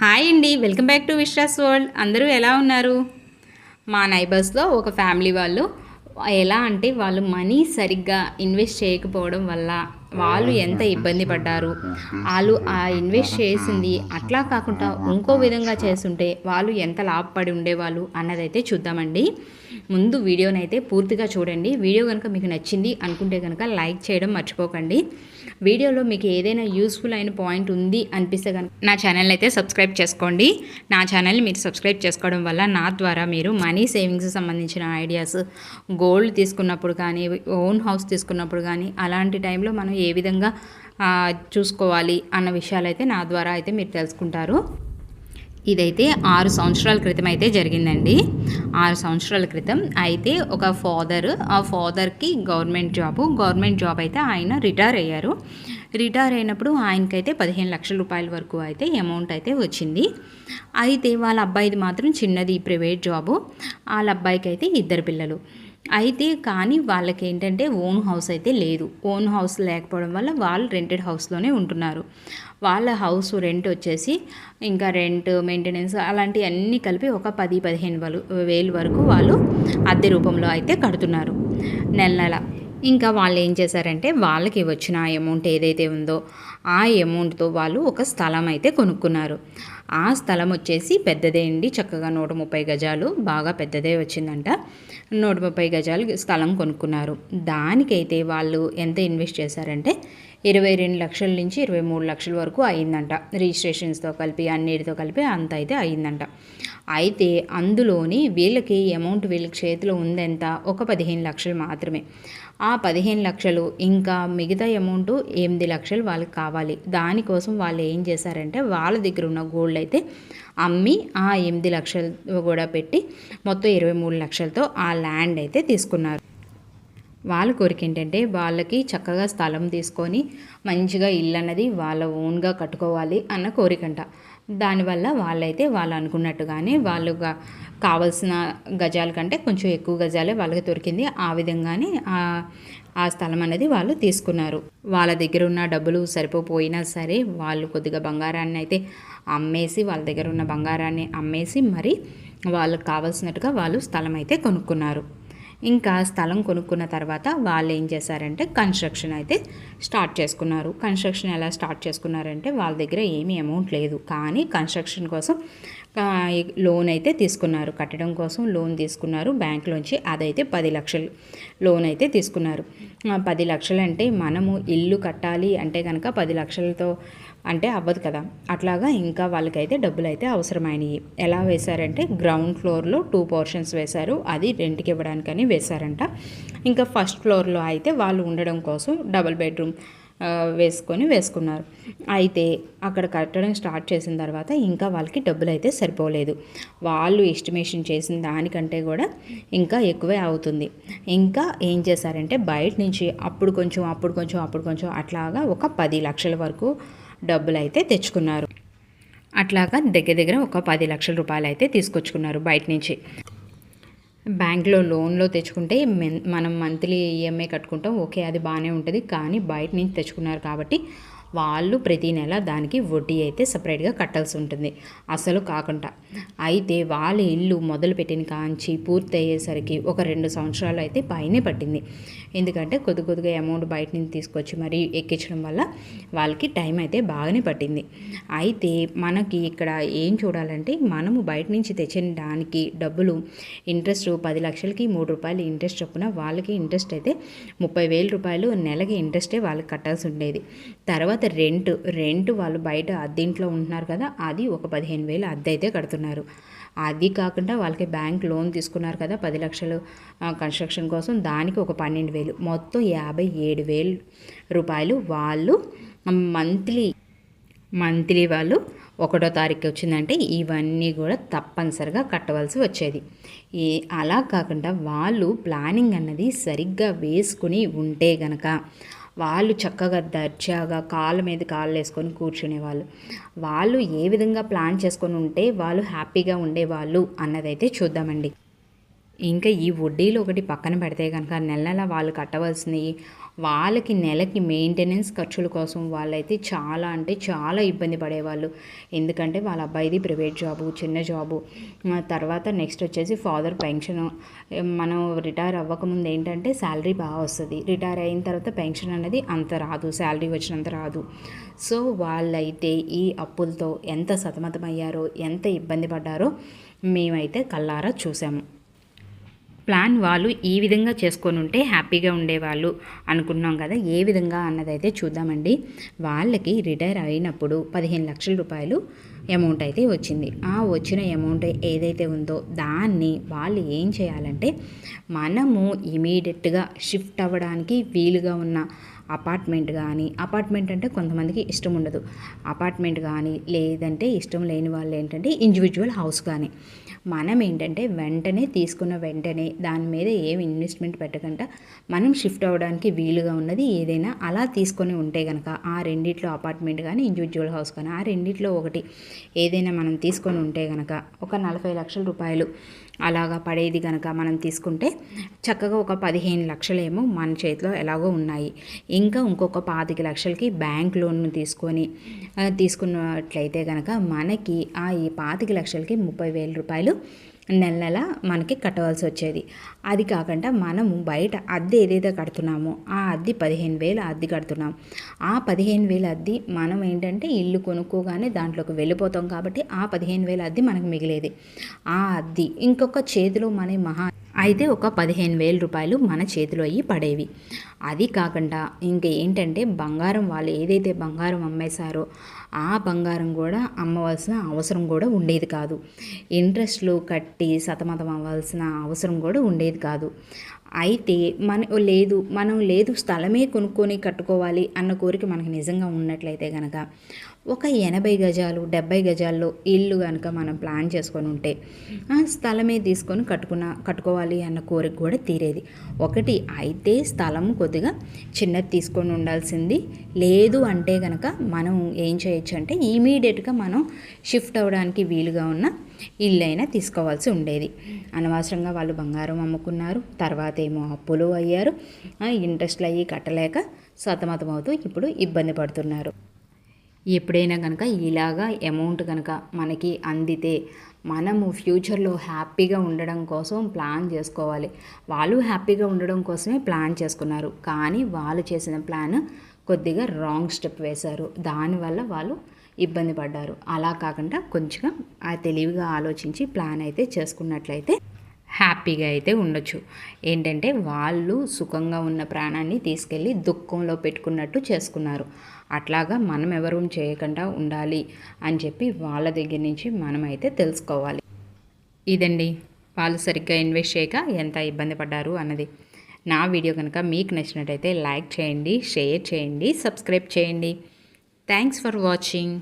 Hi అండి welcome back to Vishwas world. అందరూ ఎలా ఉన్నారు? మా నైబర్స్లో ఒక ఫ్యామిలీ వాళ్ళు ఎలా అంటే వాళ్ళు మనీ సరిగ్గా ఇన్వెస్ట్ చేయకపోవడం వల్ల వాళ్ళు ఎంత ఇబ్బంది పడ్డారు. వాళ్ళు ఆ ఇన్వెస్ట్ చేసింది అట్లా కాకుండా ఇంకో విధంగా చేస్తుంటే వాళ్ళు ఎంత లాభపడి ఉండేవాళ్ళు అన్నదైతే చూద్దామండి. ముందు వీడియోనైతే పూర్తిగా చూడండి. వీడియో కనుక మీకు నచ్చింది అనుకుంటే కనుక లైక్ చేయడం మర్చిపోకండి. వీడియోలో మీకు ఏదైనా యూస్ఫుల్ అయిన పాయింట్ ఉంది అనిపిస్తే కనుక నా ఛానల్ అయితే సబ్స్క్రైబ్ చేసుకోండి. నా ఛానల్ మీరు సబ్స్క్రైబ్ చేసుకోవడం వల్ల నా ద్వారా మీరు మనీ సేవింగ్స్ సంబంధించిన ఐడియాస్ గోల్డ్ తీసుకున్నప్పుడు కానీ ఓన్ హౌస్ తీసుకున్నప్పుడు కానీ అలాంటి టైంలో మనం ఏ విధంగా చూసుకోవాలి అన్న విషయాలు అయితే నా ద్వారా అయితే మీరు తెలుసుకుంటారు. ఇదైతే ఆరు సంవత్సరాల క్రితం అయితే జరిగిందండి. ఆరు సంవత్సరాల క్రితం అయితే ఒక ఫాదర్ ఆ ఫాదర్కి గవర్నమెంట్ జాబ్ గవర్నమెంట్ జాబ్ అయితే ఆయన రిటైర్ అయ్యారు. రిటైర్ అయినప్పుడు ఆయనకైతే పదిహేను లక్షల రూపాయల వరకు అయితే అమౌంట్ అయితే వచ్చింది. అయితే వాళ్ళ అబ్బాయిది మాత్రం చిన్నది ప్రైవేట్ జాబు. వాళ్ళ అబ్బాయికి అయితే ఇద్దరు పిల్లలు. అయితే కానీ వాళ్ళకి ఏంటంటే ఓన్ హౌస్ అయితే లేదు. ఓన్ హౌస్ లేకపోవడం వల్ల వాళ్ళు రెంటెడ్ హౌస్లోనే ఉంటున్నారు. వాళ్ళ హౌస్ రెంట్ వచ్చేసి ఇంకా రెంట్ మెయింటెనెన్స్ అలాంటివి అన్నీ కలిపి ఒక పది పదిహేను వేలు వేలు వరకు వాళ్ళు అద్దె రూపంలో అయితే కడుతున్నారు. నెల నెల. ఇంకా వాళ్ళు ఏం చేశారంటే వాళ్ళకి వచ్చిన ఆ అమౌంట్ ఏదైతే ఉందో ఆ అమౌంట్తో వాళ్ళు ఒక స్థలం అయితే కొనుక్కున్నారు. ఆ స్థలం వచ్చేసి పెద్దదే అండి. చక్కగా నూట ముప్పై గజాలు. బాగా పెద్దదే వచ్చిందంట. నూట ముప్పై గజాలు స్థలం కొనుక్కున్నారు. దానికైతే వాళ్ళు ఎంత ఇన్వెస్ట్ చేశారంటే ఇరవై రెండు లక్షల నుంచి ఇరవై మూడు లక్షల వరకు అయిందంట. రిజిస్ట్రేషన్స్తో కలిపి అన్నిటితో కలిపి అంత అయితే అయిందంట. అయితే అందులోని వీళ్ళకి అమౌంట్ వీళ్ళకి చేతిలో ఉందెంత ఒక పదిహేను లక్షలు మాత్రమే. ఆ పదిహేను లక్షలు ఇంకా మిగతా అమౌంట్ ఎనిమిది లక్షలు వాళ్ళకి కావాలి. దానికోసం వాళ్ళు ఏం చేశారంటే వాళ్ళ దగ్గర ఉన్న గోల్డ్ అయితే అమ్మి ఆ ఎనిమిది లక్షలు కూడా పెట్టి మొత్తం ఇరవై మూడు లక్షలతో ఆ ల్యాండ్ అయితే తీసుకున్నారు. వాళ్ళ కోరిక ఏంటంటే వాళ్ళకి చక్కగా స్థలం తీసుకొని మంచిగా ఇల్లు అన్నది వాళ్ళ ఓన్గా కట్టుకోవాలి అన్న కోరికంట. దానివల్ల వాళ్ళైతే వాళ్ళు అనుకున్నట్టుగానే వాళ్ళుగా కావలసిన గజాల కంటే కొంచెం ఎక్కువ గజాలే వాళ్ళకి దొరికింది. ఆ విధంగానే ఆ ఆ స్థలం అనేది వాళ్ళు తీసుకున్నారు. వాళ్ళ దగ్గర ఉన్న డబ్బులు సరిపోయినా సరే వాళ్ళు కొద్దిగా బంగారాన్ని అయితే అమ్మేసి వాళ్ళ దగ్గర ఉన్న బంగారాన్ని అమ్మేసి మరి వాళ్ళకి కావాల్సినట్టుగా వాళ్ళు స్థలం అయితే కొనుక్కున్నారు. ఇంకా స్థలం కొనుక్కున్న తర్వాత వాళ్ళు ఏం చేశారంటే కన్స్ట్రక్షన్ అయితే స్టార్ట్ చేసుకున్నారు. కన్స్ట్రక్షన్ ఎలా స్టార్ట్ చేసుకున్నారంటే వాళ్ళ దగ్గర ఏమీ అమౌంట్ లేదు. కానీ కన్స్ట్రక్షన్ కోసం లోన్ అయితే తీసుకున్నారు. కట్టడం కోసం లోన్ తీసుకున్నారు. బ్యాంక్లోంచి అదైతే పది లక్షలు లోన్ అయితే తీసుకున్నారు. పది లక్షలు అంటే మనము ఇల్లు కట్టాలి అంటే కనుక పది లక్షలతో అంటే అవ్వదు కదా. అట్లాగా ఇంకా వాళ్ళకైతే డబ్బులు అయితే అవసరమైనవి ఎలా వేశారంటే గ్రౌండ్ ఫ్లోర్లో టూ పోర్షన్స్ వేశారు. అది రెంట్కి ఇవ్వడానికని వేశారంట. ఇంకా ఫస్ట్ ఫ్లోర్లో అయితే వాళ్ళు ఉండడం కోసం డబుల్ బెడ్రూమ్ వేసుకొని వేసుకున్నారు. అయితే అక్కడ కట్టడం స్టార్ట్ చేసిన తర్వాత ఇంకా వాళ్ళకి డబ్బులు అయితే సరిపోలేదు. వాళ్ళు ఎస్టిమేషన్ చేసిన దానికంటే కూడా ఇంకా ఎక్కువే అవుతుంది. ఇంకా ఏం చేశారంటే బయట నుంచి అప్పుడు కొంచెం అప్పుడు కొంచెం అప్పుడు కొంచెం అట్లాగా ఒక పది లక్షల వరకు డబ్బులు అయితే తెచ్చుకున్నారు. అట్లాగా దగ్గర దగ్గర ఒక పది లక్షల రూపాయలు అయితే తీసుకొచ్చుకున్నారు బయట నుంచి. బ్యాంక్లో లోన్లో తెచ్చుకుంటే మనం మంత్లీ ఈఎంఐ కట్టుకుంటాం. ఓకే అది బాగానే ఉంటుంది. కానీ బయట నుంచి తెచ్చుకున్నారు కాబట్టి వాళ్ళు ప్రతి నెల దానికి వడ్డీ అయితే సపరేట్గా కట్టాల్సి ఉంటుంది. అసలు కాకుండా. అయితే వాళ్ళ ఇల్లు మొదలుపెట్టిన కాంచి పూర్తి అయ్యేసరికి ఒక రెండు సంవత్సరాలు అయితే పైనే పట్టింది. ఎందుకంటే కొద్ది కొద్దిగా అమౌంట్ బయట నుంచి తీసుకొచ్చి మరీ ఎక్కించడం వల్ల వాళ్ళకి టైం అయితే బాగానే పట్టింది. అయితే మనకి ఇక్కడ ఏం చూడాలంటే మనము బయట నుంచి తెచ్చిన దానికి డబ్బులు ఇంట్రెస్ట్ పది లక్షలకి మూడు రూపాయలు ఇంట్రెస్ట్ చొప్పున వాళ్ళకి ఇంట్రెస్ట్ అయితే ముప్పై వేల రూపాయలు నెలకి ఇంట్రెస్టే వాళ్ళకి కట్టాల్సి ఉండేది. తర్వాత రెంట్ రెంట్ వాళ్ళు బయట అద్దీంట్లో ఉంటున్నారు కదా అది ఒక పదిహేను వేలు అద్దె అయితే కడుతున్నారు. అది కాకుండా వాళ్ళకి బ్యాంక్ లోన్ తీసుకున్నారు కదా పది లక్షలు కన్స్ట్రక్షన్ కోసం దానికి ఒక పన్నెండు వేలు. మొత్తం యాభై ఏడు వేలు రూపాయలు వాళ్ళు మంత్లీ మంత్లీ వాళ్ళు ఒకటో తారీఖు వచ్చిందంటే ఇవన్నీ కూడా తప్పనిసరిగా కట్టవలసి వచ్చేది. ఈ అలా కాకుండా వాళ్ళు ప్లానింగ్ అన్నది సరిగ్గా వేసుకుని ఉంటే గనక వాళ్ళు చక్కగా దర్జాగా కాళ్ళ మీద కాళ్ళు వేసుకొని కూర్చునేవాళ్ళు. వాళ్ళు ఏ విధంగా ప్లాన్ చేసుకొని ఉంటే వాళ్ళు హ్యాపీగా ఉండేవాళ్ళు అన్నదైతే చూద్దామండి. ఇంకా ఈ వడ్డీలు ఒకటి పక్కన పెడితే కనుక నెల నెల వాళ్ళు కట్టవలసినవి వాళ్ళకి నెలకి మెయింటెనెన్స్ ఖర్చుల కోసం వాళ్ళైతే చాలా అంటే చాలా ఇబ్బంది పడేవాళ్ళు. ఎందుకంటే వాళ్ళ అబ్బాయిది ప్రైవేట్ జాబు చిన్న జాబు. తర్వాత నెక్స్ట్ వచ్చేసి ఫాదర్ పెన్షన్ మనం రిటైర్ అవ్వకముందు ఏంటంటే శాలరీ బాగా వస్తుంది. రిటైర్ అయిన తర్వాత పెన్షన్ అనేది అంత రాదు శాలరీ వచ్చినంత రాదు. సో వాళ్ళైతే ఈ అప్పులతో ఎంత సతమతమయ్యారో ఎంత ఇబ్బంది పడ్డారో మేమైతే కల్లారా చూసాము. ప్లాన్ వాళ్ళు ఈ విధంగా చేసుకొని ఉంటే హ్యాపీగా ఉండేవాళ్ళు అనుకున్నాం కదా. ఏ విధంగా అన్నదైతే చూద్దామండి. వాళ్ళకి రిటైర్ అయినప్పుడు పదిహేను లక్షల రూపాయలు అమౌంట్ అయితే వచ్చింది. ఆ వచ్చిన అమౌంట్ ఏదైతే ఉందో దాన్ని వాళ్ళు ఏం చేయాలంటే మనము ఇమీడియట్గా షిఫ్ట్ అవ్వడానికి వీలుగా ఉన్న అపార్ట్మెంట్ కానీ అపార్ట్మెంట్ అంటే కొంతమందికి ఇష్టం ఉండదు. అపార్ట్మెంట్ కానీ లేదంటే ఇష్టం లేని వాళ్ళు ఏంటంటే ఇండివిజువల్ హౌస్ కానీ. మనం ఏంటంటే వెంటనే తీసుకున్న వెంటనే దాని మీద ఏం ఇన్వెస్ట్మెంట్ పెట్టకుండా మనం షిఫ్ట్ అవ్వడానికి వీలుగా ఉన్నది ఏదైనా అలా తీసుకొని ఉంటే కనుక ఆ రెండిట్లో అపార్ట్మెంట్ కానీ ఇండివిజువల్ హౌస్ కానీ ఆ రెండిట్లో ఒకటి ఏదైనా మనం తీసుకొని ఉంటే కనుక ఒక నలభై లక్షల రూపాయలు అలాగా పడేది కనుక మనం తీసుకుంటే చక్కగా ఒక పదిహేను లక్షలేమో మన చేతిలో ఎలాగో ఉన్నాయి. ఇంకా ఇంకొక పాతిక లక్షలకి బ్యాంక్ లోన్ తీసుకొని తీసుకున్నట్లయితే కనుక మనకి ఆ ఈ పాతిక లక్షలకి ముప్పై వేల రూపాయలు నెల నెల మనకి కట్టవలసి వచ్చేది అది కాకుండా మనము బయట అద్దె ఏదైతే కడుతున్నామో ఆ అద్దె పదిహేను వేలు అద్దె కడుతున్నాం. ఆ పదిహేను వేల అద్దె మనం ఏంటంటే ఇల్లు కొనుక్కోగానే దాంట్లోకి వెళ్ళిపోతాం కాబట్టి ఆ పదిహేను వేల అద్దె మనకు మిగిలేది. ఆ అద్దె ఇంకొక చేతిలో మన మహా అయితే ఒక పదిహేను వేల రూపాయలు మన చేతిలో అయ్యి పడేవి. అది కాకుండా ఇంక ఏంటంటే బంగారం వాళ్ళు ఏదైతే బంగారం అమ్మేశారో ఆ బంగారం కూడా అమ్మవలసిన అవసరం కూడా ఉండేది కాదు. ఇంట్రెస్ట్లు కట్టి సతమతం అవ్వాల్సిన అవసరం కూడా ఉండేది కాదు. అయితే మన లేదు మనం లేదు స్థలమే కొనుక్కొని కట్టుకోవాలి అన్న కోరిక మనకు నిజంగా ఉన్నట్లయితే కనుక ఒక ఎనభై గజాలు డెబ్బై గజాల్లో ఇల్లు కనుక మనం ప్లాన్ చేసుకొని ఉంటే స్థలమే తీసుకొని కట్టుకున్న కట్టుకోవాలి అన్న కోరిక కూడా తీరేది. ఒకటి అయితే స్థలం కొద్దిగా చిన్నది తీసుకొని ఉండాల్సింది. లేదు అంటే కనుక మనం ఏం చేయొచ్చు అంటే ఇమీడియట్గా మనం షిఫ్ట్ అవ్వడానికి వీలుగా ఉన్న ఇల్లు అయినా తీసుకోవాల్సి ఉండేది. అనవసరంగా వాళ్ళు బంగారం అమ్ముకున్నారు తర్వాత ఏమో అప్పులు అయ్యారు. ఇంట్రెస్ట్లు అయ్యి కట్టలేక సతమతమవుతూ ఇప్పుడు ఇబ్బంది పడుతున్నారు. ఎప్పుడైనా కనుక ఇలాగా అమౌంట్ కనుక మనకి అందితే మనము ఫ్యూచర్లో హ్యాపీగా ఉండడం కోసం ప్లాన్ చేసుకోవాలి. వాళ్ళు హ్యాపీగా ఉండడం కోసమే ప్లాన్ చేసుకున్నారు. కానీ వాళ్ళు చేసిన ప్లాన్ కొద్దిగా రాంగ్ స్టెప్ వేశారు. దానివల్ల వాళ్ళు ఇబ్బంది పడ్డారు. అలా కాకుండా కొంచెం ఆ తెలివిగా ఆలోచించి ప్లాన్ అయితే చేసుకున్నట్లయితే హ్యాపీగా అయితే ఉండొచ్చు. ఏంటంటే వాళ్ళు సుఖంగా ఉన్న ప్రాణాన్ని తీసుకెళ్ళి దుఃఖంలో పెట్టుకున్నట్టు చేసుకున్నారు. అట్లాగా మనం ఎవరూ చేయకుండా ఉండాలి అని చెప్పి వాళ్ళ దగ్గర నుంచి మనమైతే తెలుసుకోవాలి. ఇదండి. వాళ్ళు సరిగ్గా ఇన్వెస్ట్ చేయక ఎంత ఇబ్బంది పడ్డారు అన్నది. నా వీడియో కనుక మీకు నచ్చినట్టయితే లైక్ చేయండి షేర్ చేయండి సబ్స్క్రైబ్ చేయండి. Thanks for watching.